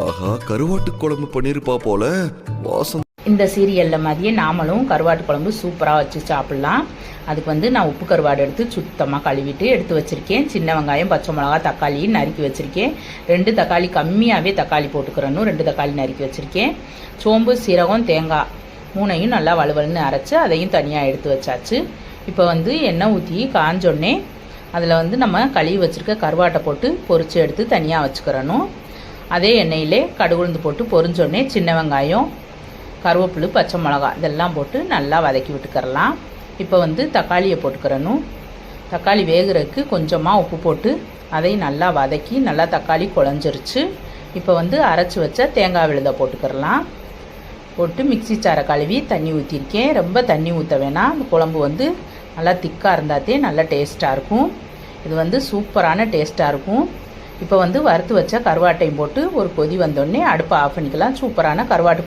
ஆஹா கருவாட்டு குழம்பு பண்ணிருப்பா போல. வாசம். இந்த சீரியலில் மாதிரியே நாமளும் கருவாட்டு குழம்பு சூப்பராக வச்சு சாப்பிட்லாம். அதுக்கு வந்து நான் உப்பு கருவாடு எடுத்து சுத்தமாக கழுவிட்டு எடுத்து வச்சுருக்கேன். சின்ன வெங்காயம் பச்சை மிளகா தக்காளி நறுக்கி வச்சுருக்கேன். ரெண்டு தக்காளி கம்மியாகவே தக்காளி போட்டுக்கிறணும். ரெண்டு தக்காளி நறுக்கி வச்சுருக்கேன். சோம்பு சீரகம் தேங்காய் மூணையும் நல்லா வலுவலுன்னு அரைச்சி அதையும் தனியாக எடுத்து வச்சாச்சு. இப்போ வந்து எண்ணெய் ஊற்றி காஞ்சோடனே அதில் வந்து நம்ம கழுவி வச்சுருக்க கருவாட்டை போட்டு பொறிச்சு எடுத்து தனியாக வச்சுக்கிறணும். அதே எண்ணெயிலே கடுகுளுந்து போட்டு பொரிஞ்சோடனே சின்ன வெங்காயம் கருவேப்பிலு பச்சை மிளகா இதெல்லாம் போட்டு நல்லா வதக்கி விட்டுக்கறலாம். இப்போ வந்து தக்காளியை போட்டுக்கிறணும். தக்காளி வேகிறதுக்கு கொஞ்சமாக உப்பு போட்டு அதை நல்லா வதக்கி நல்லா தக்காளி குழஞ்சிருச்சு. இப்போ வந்து அரைச்சி வச்ச தேங்காய் விழுதை போட்டுக்கிறலாம். போட்டு மிக்ஸி சாரை கழுவி தண்ணி ஊற்றிருக்கேன் ரொம்ப தண்ணி ஊற்ற வேணாம். குழம்பு வந்து நல்லா திக்காக இருந்தாத்தே நல்லா டேஸ்ட்டாக இருக்கும். இது வந்து சூப்பரான டேஸ்ட்டாக இருக்கும். இப்போ வந்து வறுத்து வச்ச கருவாட்டையும் போட்டு ஒரு கொதி வந்தோடனே அடுப்பை ஆஃப் பண்ணிக்கலாம். சூப்பரான கருவாட்டு